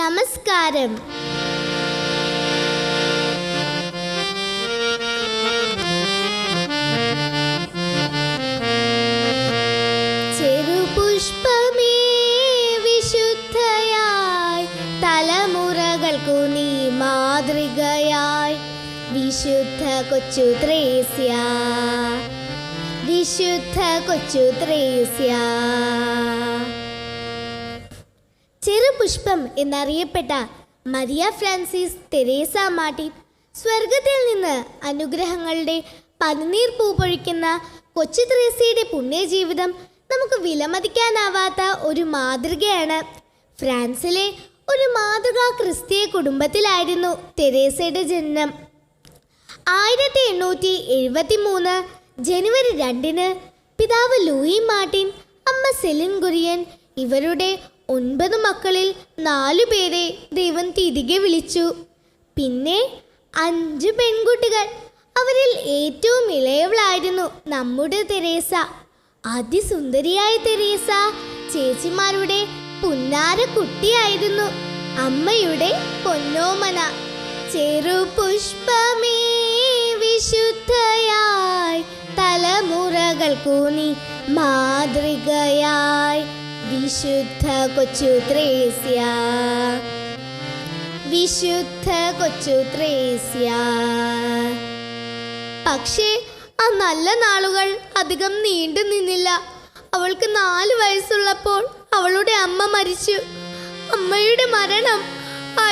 നമസ്കാരം. ചെറുപുഷ്പമേ വിശുദ്ധ കൊച്ചു ത്രേസ്യ വിശുദ്ധ കൊച്ചു ത്രേസ്യ. ചെറുപുഷ്പം എന്നറിയപ്പെട്ട മരിയ ഫ്രാൻസിസ് തെരേസ മാർട്ടിൻ സ്വർഗത്തിൽ നിന്ന് അനുഗ്രഹങ്ങളുടെ പനിനീർ പൂ പൊഴിക്കുന്ന കൊച്ചു ത്രേസ്യയുടെ പുണ്യജീവിതം നമുക്ക് വിലമതിക്കാനാവാത്ത ഒരു മാതൃകയാണ്. ഫ്രാൻസിലെ ഒരു മാതൃകാ ക്രിസ്തീയ കുടുംബത്തിലായിരുന്നു തെരേസയുടെ ജനനം. ആയിരത്തി എണ്ണൂറ്റി എഴുപത്തി മൂന്ന് ജനുവരി രണ്ടിന് പിതാവ് ലൂയി മാർട്ടിൻ അമ്മ സെലിൻ കുര്യൻ ഇവരുടെ ഒൻപത് മക്കളിൽ നാലു പേരെ ദൈവം തിരികെ വിളിച്ചു. പിന്നെ അഞ്ച് പെൺകുട്ടികൾ. അവരിൽ ഏറ്റവും ഇളയവളായിരുന്നു നമ്മുടെ തെരേസ. അതിസുന്ദരിയായ തെരേസ ചേച്ചിമാരുടെ പുന്നാര കുട്ടിയായിരുന്നു. അമ്മയുടെ പൊന്നോമന. ചെറു പുഷ്പമേ വിശുദ്ധയായി തലമുറകൾക്കു നീ മാതൃകയായി വിശുദ്ധ കൊച്ചു ത്രേസ്യ. വിശുദ്ധ കൊച്ചു ത്രേസ്യ. പക്ഷേ ആ നല്ല നാളുകൾ അധികം നീണ്ടു നിന്നില്ല. അവൾക്ക് നാല് വയസ്സുള്ളപ്പോൾ അവളുടെ അമ്മ മരിച്ചു. അമ്മയുടെ മരണം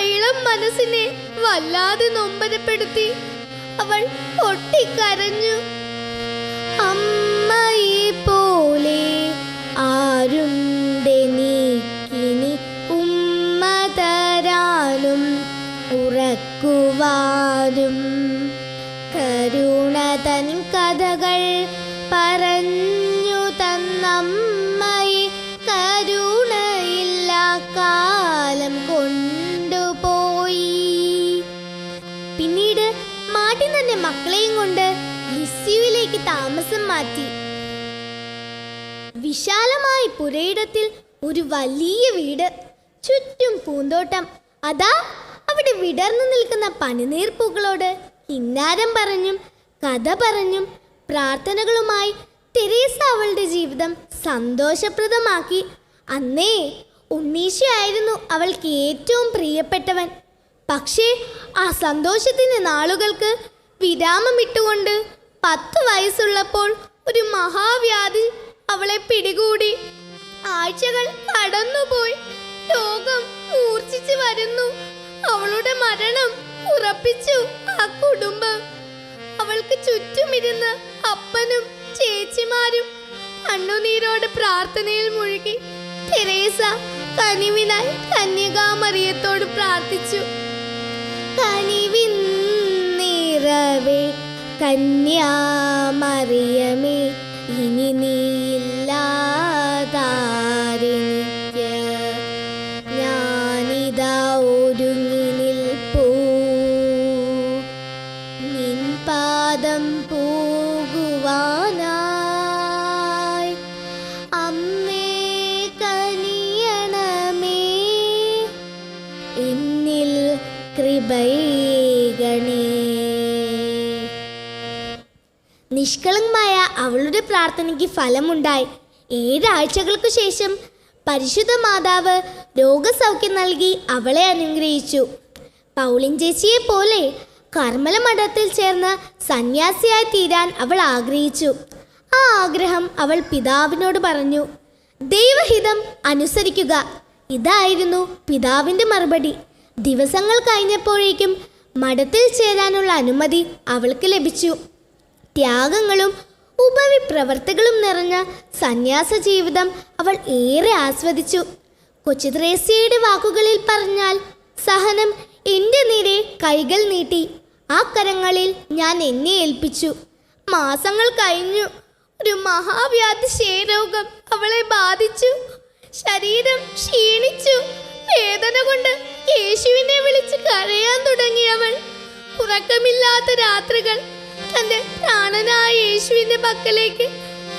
ഇളം മനസ്സിനെ വല്ലാതെ നൊമ്പരപ്പെടുത്തി. അവൾ പൊട്ടിക്കരഞ്ഞു. അമ്മയെ പോലെ ആരുണ്ടെനിക്കിനി ഉറക്കുവാനും കരുണ തൻ കഥകൾ പറഞ്ഞു തന്നമ്മൈ കരുണയില്ല കാലം കൊണ്ടുപോയി. പിന്നീട് മാട്ടി തന്നെ മക്കളെയും കൊണ്ട് ലിസ്യുവിലേക്ക് താമസം മാറ്റി. വിശാലമായ പുരയിടത്തിൽ ഒരു വലിയ വീട് ചുറ്റും പൂന്തോട്ടം. അതാ അവിടെ വിടർന്നു നിൽക്കുന്ന പനിനീർ പൂക്കളോട് കിന്നാരം പറഞ്ഞും കഥ പറഞ്ഞും പ്രാർത്ഥനകളുമായി തെരേസ അവളുടെ ജീവിതം സന്തോഷപ്രദമാക്കി. അന്നേ ഉണ്ണീശയായിരുന്നു അവൾക്ക് ഏറ്റവും പ്രിയപ്പെട്ടവൻ. പക്ഷേ ആ സന്തോഷത്തിന്റെ നാളുകൾക്ക് വിരാമമിട്ടുകൊണ്ട് പത്ത് വയസ്സുള്ളപ്പോൾ ഒരു മഹാവ്യാധി അവളെ പിടികൂടി. ആഴ്ചകൾ കടന്നുപോയി. രോഗം മൂർച്ഛിച്ചു വരുന്നു. അവളുടെ മരണം ഉറപ്പിച്ചു ആ കുടുംബം. അവൾക്ക് ചുറ്റുമിരുന്ന് അപ്പനും ചേച്ചിമാരും കണ്ണുനീരോട് പ്രാർത്ഥനയിൽ മുഴുകി തെരേസ കനിവിനായി കന്യകാമറിയത്തോട് പ്രാർത്ഥിച്ചു. കനിവിൻ നിറവേ കന്യാമറിയമേ ഇനി നീയില്ലാതാരെനിക്ക് പാദം പോകുവാനായി. അമ്മേ കനിയണമേ എന്നിൽ കൃപയേകണേ നിഷ്കളങ്കമായ അവളുടെ പ്രാർത്ഥനയ്ക്ക് ഫലമുണ്ടായി. ഏഴാഴ്ചകൾക്കു ശേഷം പരിശുദ്ധ മാതാവ് രോഗസൗഖ്യം നൽകി അവളെ അനുഗ്രഹിച്ചു. പൗളിൻ ചേച്ചിയെ പോലെ കർമ്മല മഠത്തിൽ ചേർന്ന് സന്യാസിയായി തീരാൻ അവൾ ആഗ്രഹിച്ചു. ആ ആഗ്രഹം അവൾ പിതാവിനോട് പറഞ്ഞു ദൈവഹിതം അനുസരിക്കുക. ഇതായിരുന്നു പിതാവിന്റെ മറുപടി. ദിവസങ്ങൾ കഴിഞ്ഞപ്പോഴേക്കും മഠത്തിൽ ചേരാനുള്ള അനുമതി അവൾക്ക് ലഭിച്ചു. ത്യാഗങ്ങളും ഉപവിപ്രവർത്തികളും നിറഞ്ഞ സന്യാസ ജീവിതം അവൾ ഏറെ ആസ്വദിച്ചു. കൊച്ചു ത്രേസ്യയുടെ വാക്കുകളിൽ പറഞ്ഞാൽ സഹനം എന്റെ നേരെ കൈകൾ നീട്ടി. ആ കരങ്ങളിൽ ഞാൻ എന്നെ ഏൽപ്പിച്ചു. മാസങ്ങൾ കഴിഞ്ഞു. ഒരു മഹാവ്യാധി ക്ഷയരോഗം അവളെ ബാധിച്ചു. ശരീരം ക്ഷീണിച്ചു. വേദന കൊണ്ട് യേശുവിനെ വിളിച്ച് കരയാൻ തുടങ്ങിയവൾ. ഉറക്കമില്ലാത്ത രാത്രികൾ തന്റെ പ്രാണനായ യേശുവിന്റെ പക്കലേക്ക്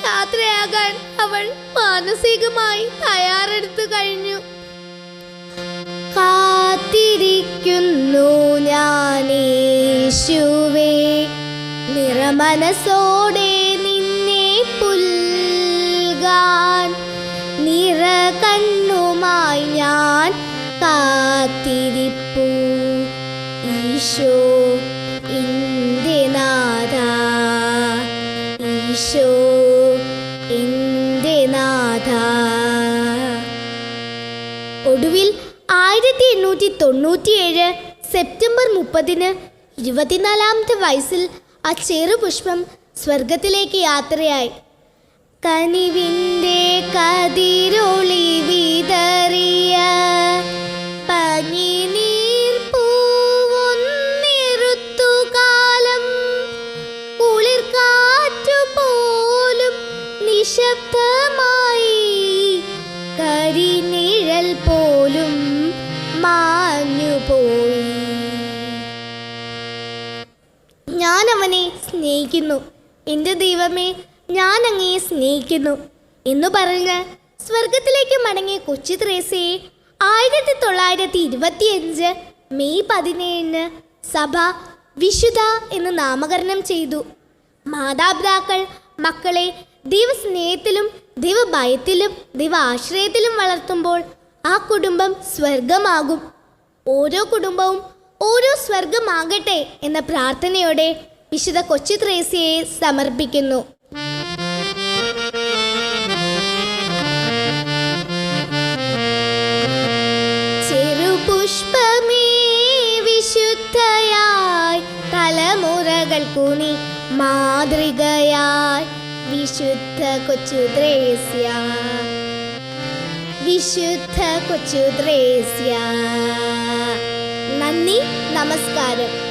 യാത്രയാകാൻ അവൾ മാനസികമായി തയ്യാറെടുത്തു കഴിഞ്ഞു. കാ കാത്തിരിക്കുന്നു ഞാനേശുവേ. നിറമനസോടെ നിന്നെ പുൽകാൻ നിറ കണ്ണുമായി ഞാൻ കാത്തിരിപ്പു. ഈശോ എന്റെ നാഥ ഈശോ. ആയിരത്തി എണ്ണൂറ്റി തൊണ്ണൂറ്റിയേഴ് സെപ്റ്റംബർ മുപ്പതിന് ഇരുപത്തിനാലാമത്തെ വയസ്സിൽ ആ ചെറുപുഷ്പം സ്വർഗത്തിലേക്ക് യാത്രയായി. കനിവിന്റെ കതിരൊളി വിതറിയ പനിനീർ മാഞ്ഞുപോയി. ഞാൻ അവനെ സ്നേഹിക്കുന്നു. എന്റെ ദൈവമേ ഞാൻ അങ്ങയെ സ്നേഹിക്കുന്നു. എന്നു പറഞ്ഞ് സ്വർഗത്തിലേക്ക് മടങ്ങിയ കൊച്ചു ത്രേസയെ ആയിരത്തി തൊള്ളായിരത്തി ഇരുപത്തിയഞ്ച് മെയ് പതിനേഴിന് സഭ വിശുദ്ധ എന്ന് നാമകരണം ചെയ്തു. മാതാപിതാക്കൾ മക്കളെ ദൈവസ്നേഹത്തിലും ദൈവഭയത്തിലും ദൈവ ആശ്രയത്തിലും വളർത്തുമ്പോൾ ആ കുടുംബം സ്വർഗമാകും. ഓരോ കുടുംബവും ഓരോ സ്വർഗമാകട്ടെ എന്ന പ്രാർത്ഥനയോടെ വിശുദ്ധ കൊച്ചു ത്രേസ്യയെ സമർപ്പിക്കുന്നു. ചെറുപുഷ്പമേ വിശുദ്ധയായി വിശുദ്ധ കൊച്ചു ത്രേസ്യ. വിശുദ്ധ കൊച്ചു ദ്രേസ്യ നന്ദി നമസ്കാരം.